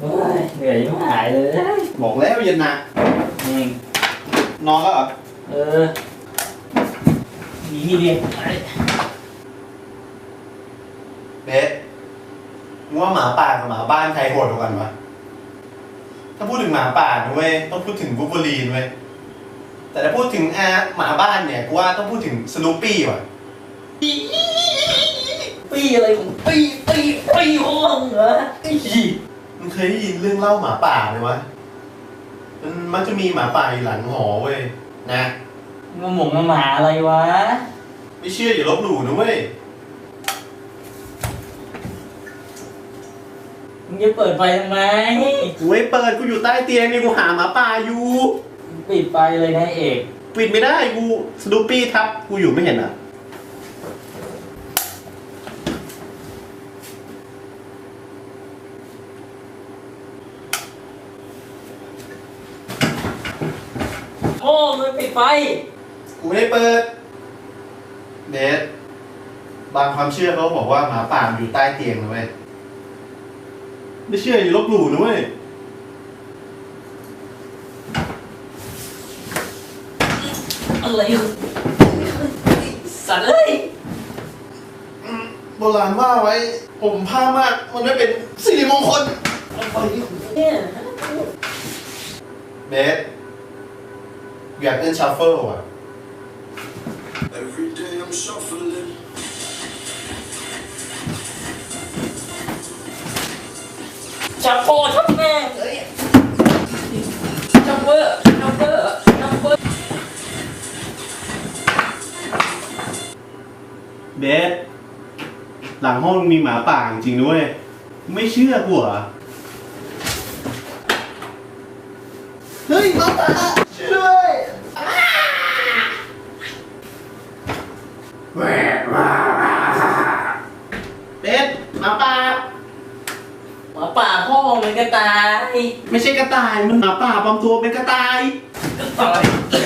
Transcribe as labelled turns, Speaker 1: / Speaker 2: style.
Speaker 1: โอ้ยเหนื่อยไม่หายเลย
Speaker 2: บอกแล้วเย็นนะ
Speaker 1: นี่
Speaker 2: นอนแล้วเหรอ
Speaker 1: เออดีนี่ดิไอ้
Speaker 2: เบสมึงว่าหมาป่ากับหมาบ้านใครโหดกว่ากันวะ ถ้าพูดถึงหมาป่านะเว้ยต้องพูดถึงบูเบอรีนเว้ย แต่ถ้าพูดถึงอาหมาบ้านเนี่ยกูว่าต้องพูดถึงสนูปี้ว่ะ
Speaker 1: ปีอะไรของปีปีปีของมึงเหรอไอ้ยี่
Speaker 2: มึง เคยได้ยินเรื่องเล่าหมาป่าไหมวะ มันมักจะมีหมาป่าอยู่หลังหอเว้ยนะ
Speaker 1: มันหมงมาหมาอะไรวะ
Speaker 2: ไม่เชื่ออย่าลบหลู่นะเว้ย
Speaker 1: มึงจะเปิดไฟทำไม
Speaker 2: กูไม่เปิดกูอยู่ใต้เตียงนี่กูหาหมาป่าอยู่
Speaker 1: ปิดไฟเลยนะเอก
Speaker 2: ปิดไม่ได้กูสนูปี้ทับกูอยู่ไม่เห็นอะ
Speaker 1: โอ้มันปิดไฟ
Speaker 2: กูไม่ได้เปิดเดทบางความเชื่อเขาบอกว่าหมาป่ามันอยู่ใต้เตียงนะเว้ย ไม่เชื่ออย่าลบหลู่นะเว้ย
Speaker 1: อะไรสัตว์เอ้ย
Speaker 2: โบราณว่าไว้ ผมผ้ามาก มันไม่เป็นสิริมงคล
Speaker 1: เนี่ย
Speaker 2: เบส อยากเล่นชัฟเฟิลอะ
Speaker 3: Every day I'm shuffling.
Speaker 1: จับโปชับแม่งเอ้ยจับเบอร์จับเบอร์จับเบอร์
Speaker 2: เบสหลังห้องมีหมาป่าจริงๆด้วย ไม่เชื่อกูเหรอเฮ้ยหมาป่าช่วยด้วยแหวะว้า เบสหมาป่า
Speaker 1: หมาป่าพ่อมันก็ตาย
Speaker 2: ไม่ใช่กระต่าย มันหมาป่าปลอมตัวเป็นกระต่าย
Speaker 1: ตาย
Speaker 2: เราอย่าทำกู